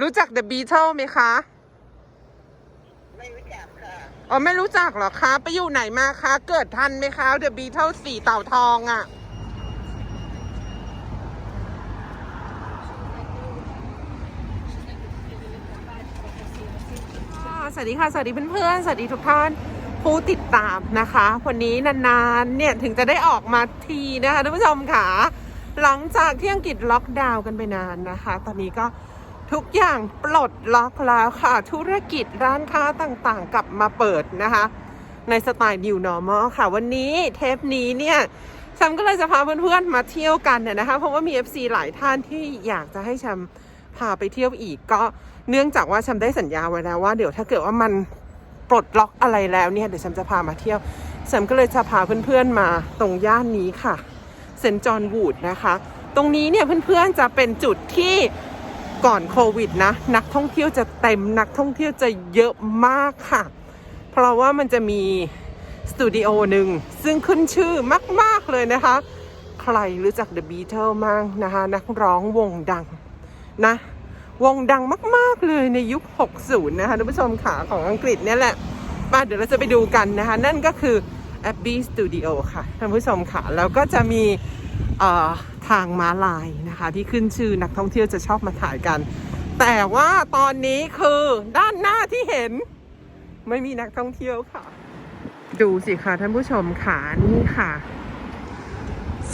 รู้จัก The Beatles ไหมคะ ไม่รู้จักค่ะ อ๋อ ไม่รู้จักเหรอคะ ไปอยู่ไหนมาคะ เกิดทันไหมคะ The Beatles สีเต่าทองอะ่ะ สวัสดีค่ะ สวัสดีเพื่อนๆ สวัสดีทุกท่าน ผู้ติดตามนะคะ วันนี้นานๆ เนี่ย ถึงจะได้ออกมาทีนะคะท่านผู้ชมค่ะ หลังจากที่อังกฤษล็อกดาวน์กันไปนานนะคะ ตอนนี้ก็ ทุกอย่างปลดล็อกแล้วค่ะ ธุรกิจร้านค้าต่างๆ กลับมาเปิดนะคะ ในสไตล์ New Normal ค่ะ วันนี้เทปนี้เนี่ยแชมก็เลยจะพาเพื่อนๆมาเที่ยวกันเนี่ยนะคะ เพราะว่ามี FC หลายท่านที่อยากจะให้แชมพาไปเที่ยวอีกก็เนื่องจากว่าแชมได้สัญญาไว้แล้วว่าเดี๋ยวถ้าเกิดว่ามันปลดล็อกอะไรแล้วเนี่ยเดี๋ยวแชมจะพามาเที่ยวแชมก็เลยจะพาเพื่อนๆมาตรงย่านนี้ค่ะเซนจอนวูดนะคะ ตรงนี้เนี่ยเพื่อนๆจะเป็นจุดที่ ก่อนโควิดนะ นักท่องเที่ยวจะเต็มนักท่องเที่ยวจะเยอะมากค่ะ เพราะว่ามันจะมีสตูดิโอหนึ่งซึ่งขึ้นชื่อมาก ๆ เลยนะคะ ใครรู้จัก The Beatles มั่งนะคะ นักร้องวงดังนะ วงดังมาก ๆ เลยในยุค 60 นะคะท่านผู้ชมขาของอังกฤษเนี่ยแหละมาเดี๋ยวเราจะไปดูกันนะคะ นั่นก็คือ Abbey Studio ค่ะท่านผู้ชมค่ะ แล้วก็จะมี ทางม้าลายนะคะ ที่ขึ้นชื่อนักท่องเที่ยวจะชอบมาถ่ายกัน แต่ว่าตอนนี้คือด้านหน้าที่เห็น ไม่มีนักท่องเที่ยวค่ะ ดูสิค่ะท่านผู้ชมค่ะนี่ค่ะ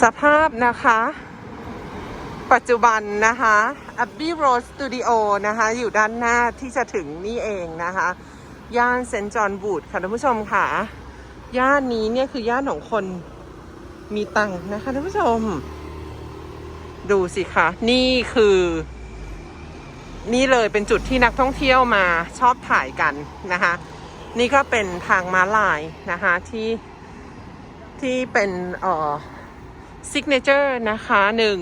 สภาพนะคะ ปัจจุบันนะคะ Abbey Road Studio นะคะ อยู่ด้านหน้าที่จะถึงนี่เองนะคะ ย่านเซนจอนวูดค่ะท่านผู้ชมค่ะย่านนี้เนี่ยคือย่านของคนมีตังค์นะคะท่านผู้ชม ดูสิคะนี่คือ นี่เลยเป็นจุดที่นักท่องเที่ยวมาชอบถ่ายกันนะคะ นี่ก็เป็นทางม้าลายนะคะที่ที่เป็นเอ่อซิกเนเจอร์นะคะหนึ่ง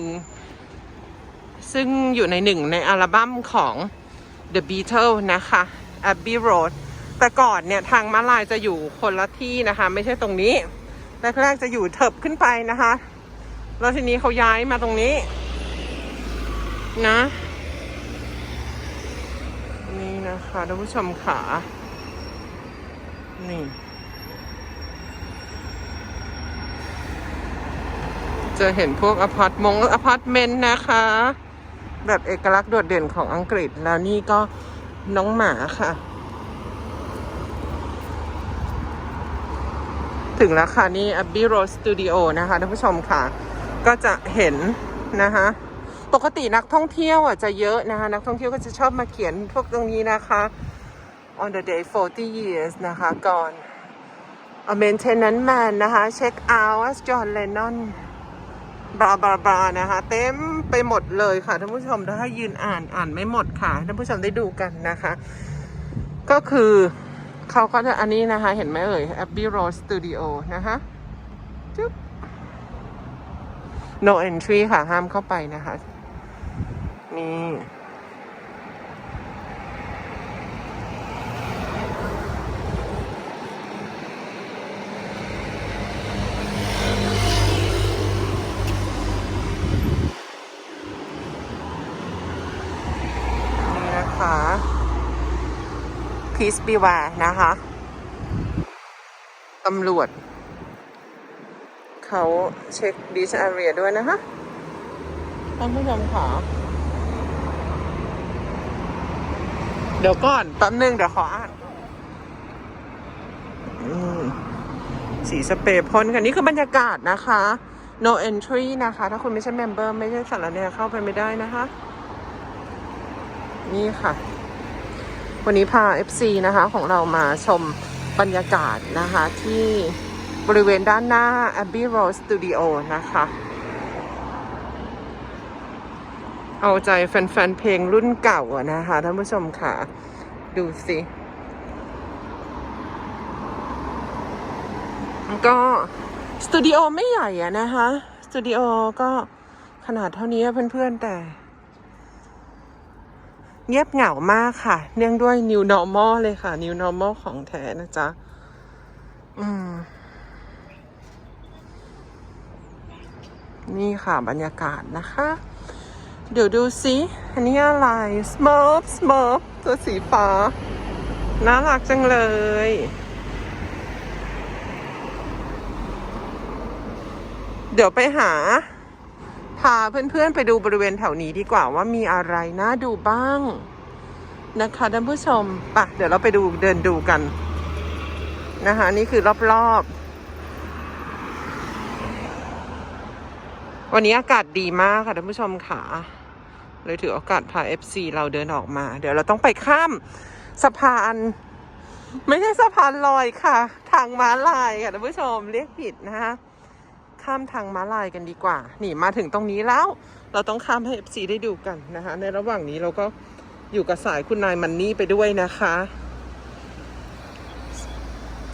ซึ่งอยู่ในหนึ่งในอัลบั้มของ The Beatles นะคะ Abbey Road แต่ก่อนเนี่ยทางม้าลายจะอยู่คนละที่นะคะ ไม่ใช่ตรงนี้ แรกๆจะอยู่เถิบขึ้นไปนะคะ แล้วทีนี้เขาย้ายมาตรงนี้ นะนี่นะคะท่านผู้ชมขานี่ จะเห็นพวกอพาร์ตมงอพาร์ตเมนต์นะคะ แบบเอกลักษณ์โดดเด่นของอังกฤษแล้วนี่ก็น้องหมาค่ะ ถึงแล้วค่ะ นี่ Abbey Road Studio นะคะท่านผู้ชมค่ะ ก็จะเห็นนะคะปกตินักท่องเที่ยวอะจะเยอะนะคะนักท่องเที่ยวก็จะชอบมาเขียนพวกตรงนี้นะคะ on the day 40 years นะคะก่อน a maintenance man นะคะ check out as John Lennon บลาบลาบลานะคะเต็มไปหมดเลยค่ะท่านผู้ชมถ้ายืนอ่านอ่านไม่หมดค่ะท่านผู้ชมได้ดูกันนะคะ ก็คือเขาก็จะอันนี้นะคะ เห็นไหมเอ่ย Abbey Road Studio นะคะจุ๊บ no entry ค่ะ ห้ามเข้าไปนะคะ นี่นี่นะคะ Peace Beware นะคะ ตำรวจ เขาเช็ค Beach Area ด้วยนะคะท่านผู้ชมค่ะเดี๋ยวก่อนแป๊บนึงเดี๋ยวขออ่านสีสเปรย์พ่นค่ะนี่คือบรรยากาศนะคะ no entry นะคะ ถ้าคุณไม่ใช่ member ไม่ใช่สารเนี่ยเข้าไปไม่ได้นะคะ นี่ค่ะ วันนี้พา FC นะคะ ของเรามาชมบรรยากาศนะคะที่ บริเวณด้านหน้า Abbey Road Studio นะคะ เอาใจแฟนๆ เพลงรุ่นเก่าอะนะคะท่านผู้ชมค่ะ ดูสิ ก็สตูดิโอไม่ใหญ่อะนะคะสตูดิโอก็ขนาดเท่านี้เพื่อนๆ แต่ เงียบเหงามากค่ะ เนื่องด้วย new normal เลยค่ะ new normal ของแท้นะจ๊ะ อืม นี่ค่ะบรรยากาศนะคะ เดี๋ยวดูสิ อันนี้อะไร Smurf Smurf ตัวสีฟ้า น่ารักจังเลย เดี๋ยวไปหา พาเพื่อนๆไปดูบริเวณแถวนี้ดีกว่าว่ามีอะไรน่าดูบ้าง นะคะท่านผู้ชมปะเดี๋ยวเราไปดูเดินดูกันนะคะนี่คือรอบๆ วันนี้อากาศดีมากค่ะท่านผู้ชมค่ะ เลยถือโอกาสพา FC เราเดินออกมา เดี๋ยวเราต้องไปข้ามสะพาน ไม่ใช่สะพานลอยค่ะ ทางม้าลายค่ะท่านผู้ชมเรียกผิดนะคะข้ามทางม้าลายกันดีกว่า นี่มาถึงตรงนี้แล้ว เราต้องข้ามให้ FC ได้ดูกันนะคะ ในระหว่างนี้เราก็อยู่กับสายคุณนายมันนี่ไปด้วยนะคะ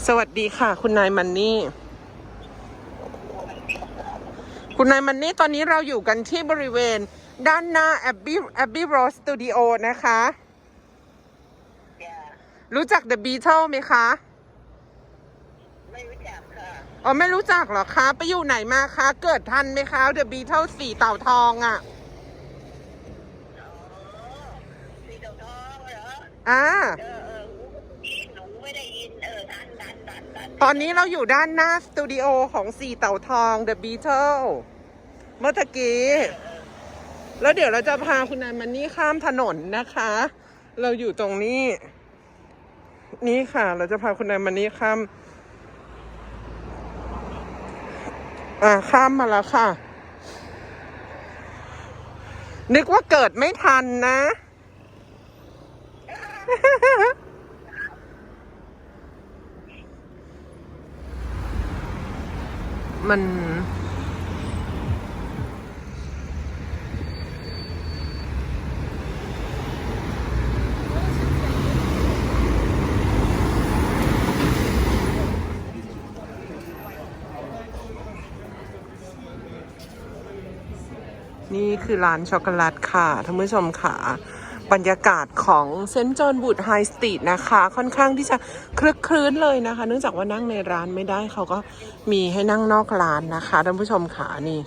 สวัสดีค่ะ คุณนายมันนี่ คุณนายมันนี่ตอนนี้เราอยู่กันที่บริเวณด้านหน้า Abbey Abbey Road Studio นะคะอย่ารู้จัก The Beatles ไหมคะ ไม่รู้จักค่ะ อ๋อ ไม่รู้จักเหรอคะ ไปอยู่ไหนมาคะ เกิดทันไหมคะ The Beatles สีเต่าทองอะ่ะอ๋อสีเทาทองเหรออ่าเออเออหนูไม่ได้ยิน เออทันทันทันทัน ตอนนี้เราอยู่ด้านหน้าสตูดิโอของสี่เต่าทอง The Beatles เมื่อกี้ แล้วเดี๋ยวเราจะพาคุณนายมันนี่ข้ามถนนนะคะ เราอยู่ตรงนี้ นี่ค่ะ เราจะพาคุณนายมันนี่ข้าม อ่าข้ามมาแล้วค่ะ นึกว่าเกิดไม่ทันนะ มัน นี่คือร้านช็อกโกแลตค่ะท่านผู้ชมค่ะ บรรยากาศของเซนต์จอห์นบูดไฮสตรีทนะคะ ค่อนข้างที่จะคลึกคลื้นเลยนะคะ เนื่องจากว่านั่งในร้านไม่ได้เขาก็มีให้นั่งนอกร้านนะคะท่านผู้ชมค่ะนี่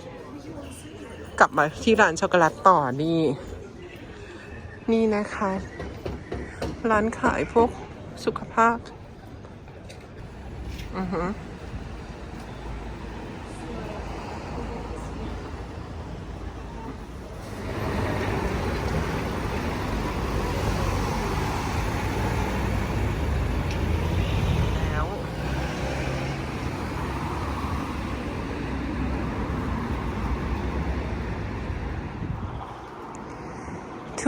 กลับมาที่ร้านช็อกโกแลตต่อนี่ นี่นะคะ ร้านขายพวกสุขภาพ อือฮึ แล้ว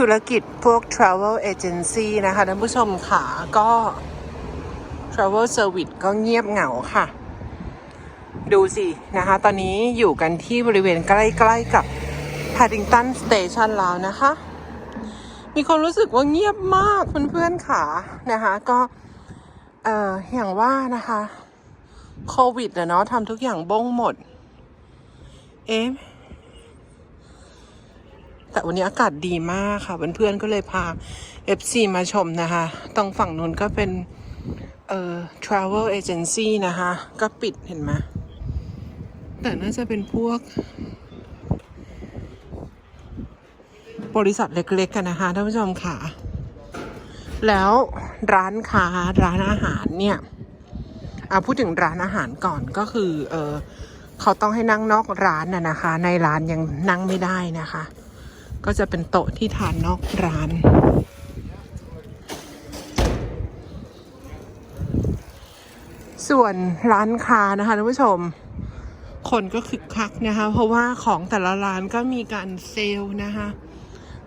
ธุรกิจพวก travel agency นะคะท่านผู้ชมค่ะก็ travel service ก็เงียบเหงาค่ะ ดูสินะคะ ตอนนี้อยู่กันที่บริเวณใกล้ๆกับ Paddington Station แล้วนะคะ มีความรู้สึกว่าเงียบมากเพื่อนๆค่ะนะคะ ก็เอ่ออย่างว่านะคะโควิดอะเนาะทำทุกอย่างบ้งหมด เอ๊ะ แต่วันนี้อากาศดีมากค่ะเพื่อนๆก็เลยพา FC มาชมนะคะ ตรงฝั่งนู้นก็เป็นเอ่อ travel agency นะคะ ก็ปิดเห็นไหมแต่น่าจะเป็นพวก บริษัทเล็กๆ กันนะคะท่านผู้ชมค่ะ แล้วร้านค้าร้านอาหารเนี่ยเอาพูดถึงร้านอาหารก่อนก็คือเออเขาต้องให้นั่งนอกร้านน่ะนะคะ ในร้านยังนั่งไม่ได้นะคะ ก็จะเป็นโต๊ะที่ทานนอกร้านส่วนร้านค้านะคะท่านผู้ชม คนก็คึกคักนะคะ เพราะว่าของแต่ละร้านก็มีการเซลล์นะคะ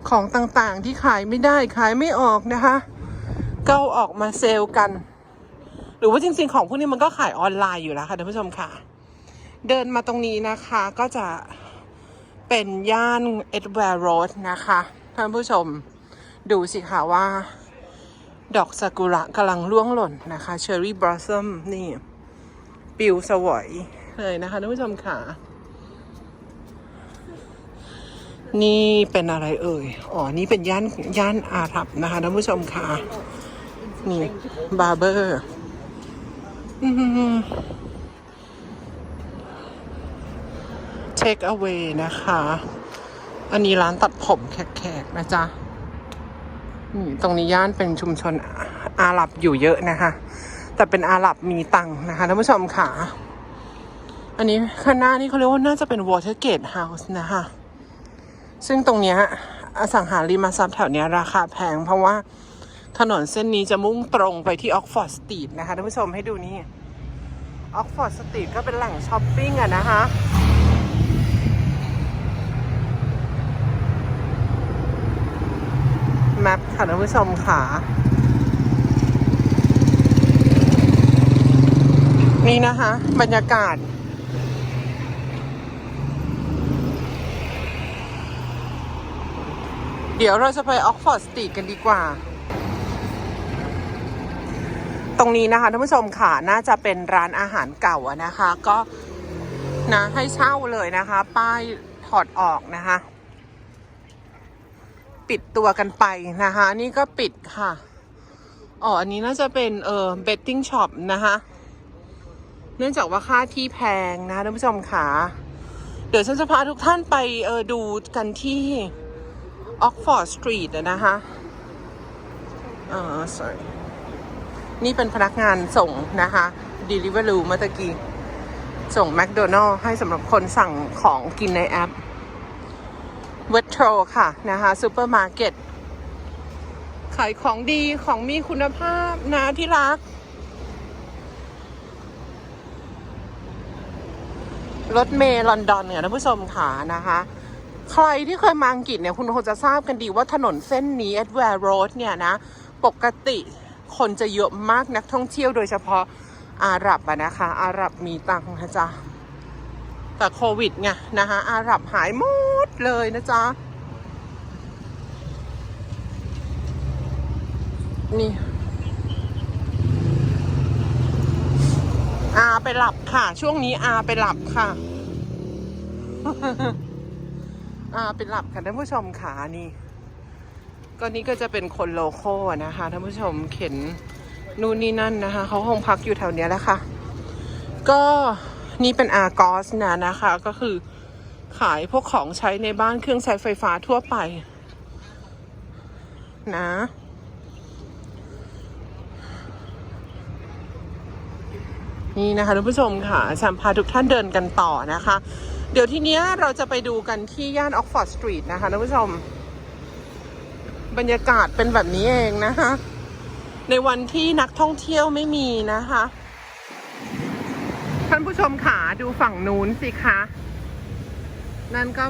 ของต่างๆที่ขายไม่ได้ขายไม่ออกนะคะก็เอาออกมาเซลล์กัน หรือว่าจริงๆของพวกนี้มันก็ขายออนไลน์อยู่แล้วค่ะท่านผู้ชมค่ะ เดินมาตรงนี้นะคะก็จะ เป็นย่านเอ็ดแวร์โรดนะคะ ท่านผู้ชมดูสิคะว่า ดอกซากุระกำลังร่วงหล่นนะคะเชอร์รี่บลอสซัมนี่ ปิวสวยเลยนะคะท่านผู้ชมค่ะ นี่เป็นอะไรเอ่ย อ๋อ นี่เป็นย่านย่านอาหรับนะคะท่านผู้ชมค่ะ นี่ บาร์เบอร์ เทคเอา a y นะคะ อันนี้ร้านตัดผมแขกๆนะจ๊ะนี่ตรงนี้ย่านเป็นชุมชนอาหรับอยู่เยอะนะคะ แต่เป็นอาหรับมีตังค์นะคะท่านผู้ชมค่ะ อันนี้ข้างหน้านี่เขาเรียกว่าน่าจะเป็น Watergate House นะคะ ซึ่งตรงเนี้ยอสังหาริมทรัพย์แถวเนี้ยราคาแพง เพราะว่าถนนเส้นนี้จะมุ่งตรงไปที่ออกฟอร์ดสตรีทนะคะท่านผู้ชมให้ดูนี่ออกฟอร์ดสตรีทก็เป็นแหล่งช้อปปิ้งอะนะคะ แมปค่ะท่านผู้ชมค่ะ นี่นะคะ บรรยากาศ เดี๋ยวเราจะไปออกฟอร์ดสตรีทกันดีกว่า ตรงนี้นะคะท่านผู้ชมค่ะ น่าจะเป็นร้านอาหารเก่านะคะ ก็นะให้เช่าเลยนะคะ ป้ายถอดออกนะคะ ปิดตัวกันไปนะคะนี่ก็ปิดค่ะอ๋ออันนี้น่าจะเป็นเออ betting shop นะคะเนื่องจากว่าค่าที่แพงนะท่านผู้ชมค่ะเดี๋ยวฉันจะพาทุกท่านไปเออดูกันที่ออกฟอร์ดสตรีทนะคะเออ sorry นี่เป็นพนักงานส่งนะคะ Deliveroo เมื่อตะกี้ ส่งแมคโดนัลล์ให้สำหรับคนสั่งของกินในแอป เวทโทรค่ะนะคะซูเปอร์มาร์เก็ตขายของดีของมีคุณภาพนะที่รัก รถเมล์ลอนดอนเนี่ยท่านผู้ชมค่ะนะคะใครที่เคยมาอังกฤษเนี่ยคุณคงจะทราบกันดีว่าถนนเส้นนี้ e d w a r e Road เนี่ยนะ ปกติคนจะเยอะมากนักท่องเที่ยวโดยเฉพาะอาหรับอะนะคะ อาหรับมีตังค์นะจ๊ะ แต่โควิดไงนะคะอาหรับหายหมดเลยนะจ๊ะ นี่อาไปหลับค่ะ ช่วงนี้อาไปหลับค่ะ อาไปหลับค่ะท่านผู้ชมขานี่ ก็นี่ก็จะเป็นคนโลโก้นะคะท่านผู้ชมเข็นนู่นนี่นั่นนะคะเขาคงพักอยู่แถวเนี้ยแหละค่ะ ก็ นี่เป็นอากอสนะนะคะ ก็คือขายพวกของใช้ในบ้านเครื่องใช้ไฟฟ้าทั่วไป นะนี่นะคะท่านผู้ชมค่ะฉันพาทุกท่านเดินกันต่อนะคะ เดี๋ยวทีเนี้ยเราจะไปดูกันที่ย่านออกฟอร์ดสตรีทนะคะท่านผู้ชม บรรยากาศเป็นแบบนี้เองนะคะ ในวันที่นักท่องเที่ยวไม่มีนะคะานผู้ชมขาดูฝั่งนู้นสิคะ นั่นก็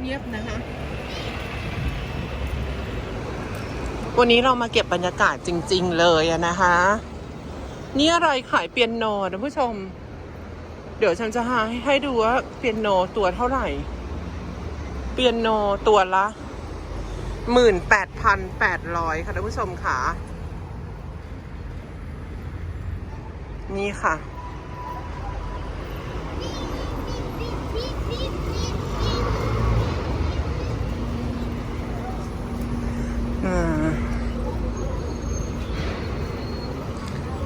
เงียบนะคะ วันนี้เรามาเก็บบรรยากาศจริง ๆ เลยนะคะ นี่อะไรขายเปียโนท่านผู้ชม เดี๋ยวฉันจะหาให้ให้ดูว่าเปียโนตัวเท่าไหร่ เปียโนตัวละหมื่นแปดพันแปดร้อยค่ะท่านผู้ชมค่ะ นี่ค่ะ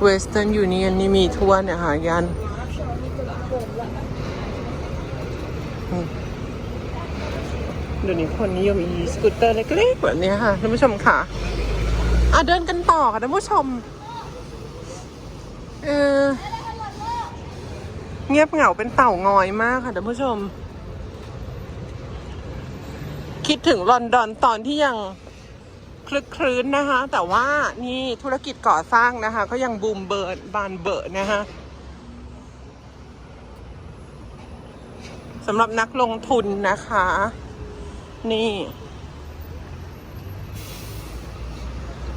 เวสเทิร์นยูเนียนนี่มีทั่วเนี่ยค่ะยันเดี๋ยวนี้คนนิยมอีสกูตเตอร์เล็กๆแบบนี้ค่ะท่านผู้ชมค่ะ อะเดินกันต่อค่ะท่านผู้ชม เออเงียบเหงาเป็นเต่างอยมากค่ะท่านผู้ชม คิดถึงลอนดอนตอนที่ยัง คลึกคลื้นนะคะ แต่ว่านี่ธุรกิจก่อสร้างนะคะก็ยังบูมเบิร์ดบานเบิร์ดนะคะสำหรับนักลงทุนนะคะ นี่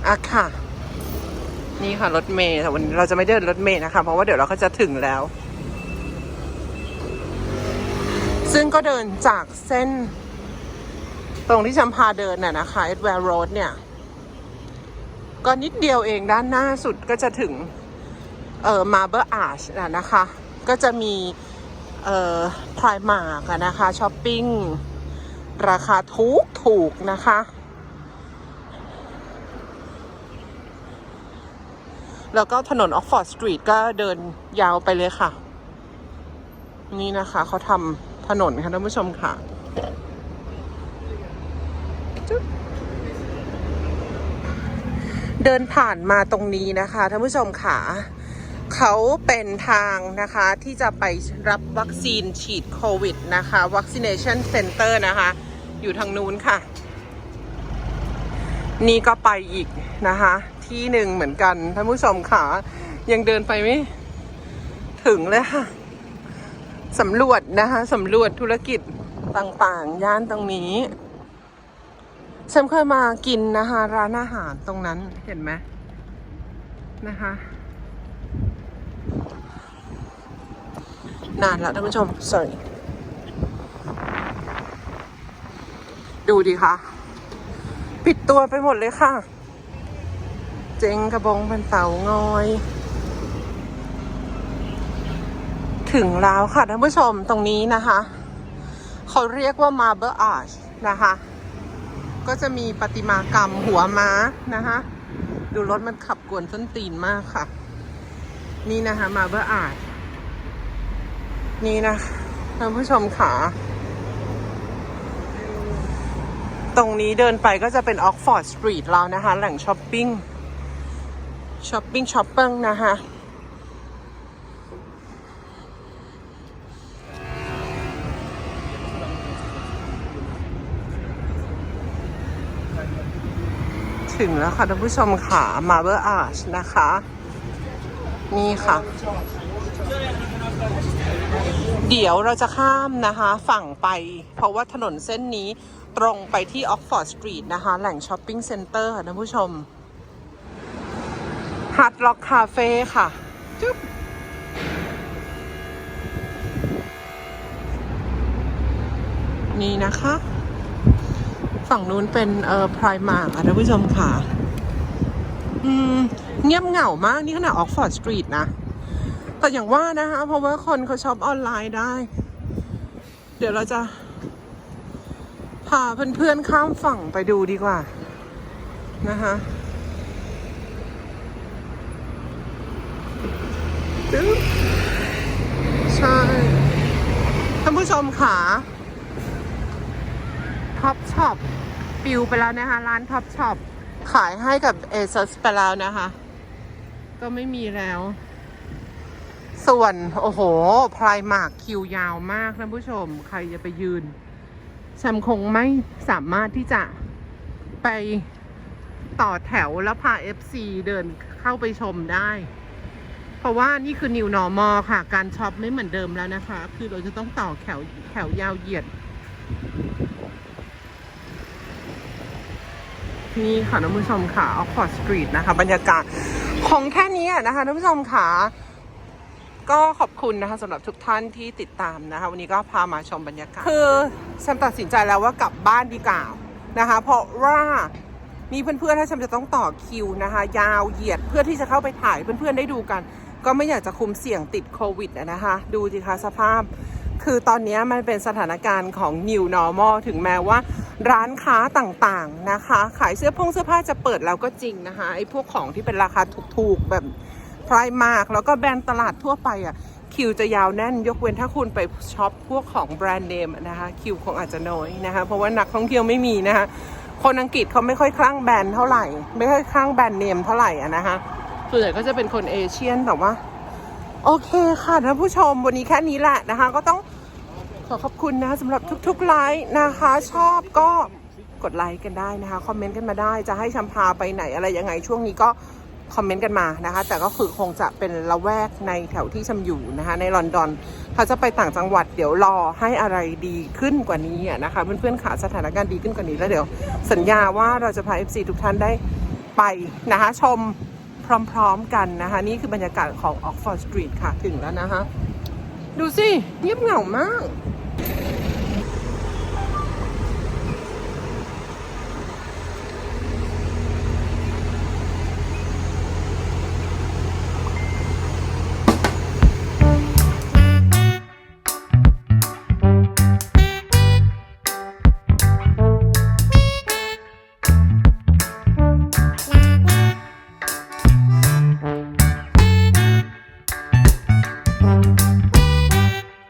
อะค่ะ นี่ค่ะรถเมล์แต่วันเราจะไม่เดินรถเมล์นะคะ เพราะว่าเดี๋ยวเราก็จะถึงแล้ว ซึ่งก็เดินจากเส้น ตรงที่ฉันพาเดินน่ะนะคะเอ็ดแวร์โรดเนี่ย ก็นิดเดียวเองด้านหน้าสุดก็จะถึง เอ่อมาเบอร์อาชนะนะคะ ก็จะมี เอ่อพรายมาร์กนะคะช้อปปิ้ง ราคาถูกถูกนะคะ แล้วก็ถนนออกฟอร์ดสตรีทก็เดินยาวไปเลยค่ะ นี่นะคะเขาทำถนนค่ะท่านผู้ชมค่ะ เดินผ่านมาตรงนี้นะคะท่านผู้ชมค่ะเขาเป็นทางนะคะที่จะไปรับวัคซีนฉีดโควิดนะคะ vaccination center นะคะ อยู่ทางนู้นค่ะ นี่ก็ไปอีกนะคะ ที่หนึ่งเหมือนกันท่านผู้ชมค่ะ ยังเดินไปไม่ถึงเลยค่ะสำรวจนะคะสำรวจธุรกิจต่างๆ ย่านตรงนี้ ฉันเคยมากินนะคะ ร้านอาหารตรงนั้นเห็นไหมนะคะ นานแล้วท่านผู้ชม sorry ดูดิคะปิดตัวไปหมดเลยค่ะ เจงกระบงเป็นเสางอย ถึงแล้วค่ะท่านผู้ชมตรงนี้นะคะ เขาเรียกว่า Marble Arch นะคะ ก็จะมีประติมากรรมหัวม้านะคะดูรถมันขับกวนส้นตีนมากค่ะ นี่นะคะ Marble Arch นี่นะท่านผู้ชมค่ะตรงนี้เดินไปก็จะเป็นออกฟอร์ดสตรีทแล้วนะคะ แหล่งช้อปปิ้งช้อปปิ้งช้อปปิ้งนะคะ ถึงแล้วค่ะท่านผู้ชมค่ะ Marble Arch นะคะ นี่ค่ะ เดี๋ยวเราจะข้ามนะคะฝั่งไป เพราะว่าถนนเส้นนี้ตรงไปที่ออกฟอร์ดสตรีทนะคะ แหล่งช้อปปิ้งเซ็นเตอร์ค่ะท่านผู้ชมฮัตล็อกคาเฟ่ค่ะจุ๊บนี่นะคะ ฝั่งนู้นเป็นเอ่อพรายมาค่ะท่านผู้ชมค่ะ อืม เงียบเหงามากนี่ขนาดออกฟอร์ดสตรีทนะ แต่อย่างว่านะคะ เพราะว่าคนเขาช็อปออนไลน์ได้ เดี๋ยวเราจะ พาเพื่อนๆข้ามฝั่งไปดูดีกว่า นะคะใช่ท่านผู้ชมค่ะ ท็อปช็อปปิวไปแล้วนะคะ ร้านท็อปช็อปขายให้กับเอซ s ไปแล้วนะคะ ก็ไม่มีแล้ว ส่วน โอ้โหพลายหมากคิวยาวมากท่านผู้ชม ใครจะไปยืนฉันคงไม่สามารถที่จะไปต่อแถวแล้วพา FC เดินเข้าไปชมได้ เพราะว่านี่คือ New Normal ค่ะ การช็อปไม่เหมือนเดิมแล้วนะคะ คือเราจะต้องต่อแถวแถวยาวเหยียด นี่ค่ะท่านผู้ชมค่ะออกฟอร์ดสตรีทนะคะ บรรยากาศของแค่นี้นะคะท่านผู้ชมค่ะก็ขอบคุณนะคะสำหรับทุกท่านที่ติดตามนะคะ วันนี้ก็พามาชมบรรยากาศคือฉันตัดสินใจแล้วว่ากลับบ้านดีกว่านะคะ เพราะว่ามีเพื่อนๆถ้าฉันจะต้องต่อคิวนะคะ ยาวเหยียดเพื่อที่จะเข้าไปถ่ายเพื่อนๆได้ดูกัน ก็ไม่อยากจะคุมเสี่ยงติดโควิดนะคะ ดูสิคะสภาพ คือตอนนี้มันเป็นสถานการณ์ของ new normal ถึงแม้ว่าร้านค้าต่างๆนะคะ ขายเสื้อพงเสื้อผ้าจะเปิดแล้วก็จริงนะคะไอ้พวกของที่เป็นราคาถูกๆแบบพรายมาก แล้วก็แบรนด์ตลาดทั่วไปอะคิวจะยาวแน่นยกเว้นถ้าคุณไปช็อปพวกของแบรนด์เนมนะคะคิวคงอาจจะน้อยนะคะ เพราะว่านักท่องเที่ยวไม่มีนะคะคนอังกฤษเขาไม่ค่อยคลั่งแบรนด์เท่าไหร่ ไม่ค่อยคลั่งแบรนด์เนมเท่าไหร่อะนะคะส่วนใหญ่ก็จะเป็นคนเอเชียนแต่ว่า โอเคค่ะท่านผู้ชมวันนี้แค่นี้แหละนะคะ ก็ต้อง ขอขอบคุณนะสำหรับทุกๆไลค์นะคะ ชอบก็กดไลค์กันได้นะคะ คอมเมนต์กันมาได้จะให้ชัมพาไปไหนอะไรยังไงช่วงนี้ก็คอมเมนต์กันมานะคะ แต่ก็คือคงจะเป็นละแวกในแถวที่ชำอยู่นะคะ ในลอนดอนถ้าจะไปต่างจังหวัดเดี๋ยวรอให้อะไรดีขึ้นกว่านี้นะคะ เพื่อนๆขาสถานการณ์ดีขึ้นกว่านี้แล้วเดี๋ยวสัญญาว่าเราจะพา FC ทุกท่านได้ไปนะคะ ชมพร้อมๆกันนะคะ นี่คือบรรยากาศของ Oxford Street ค่ะถึงแล้วนะคะ ดูสิเงียบเหงามาก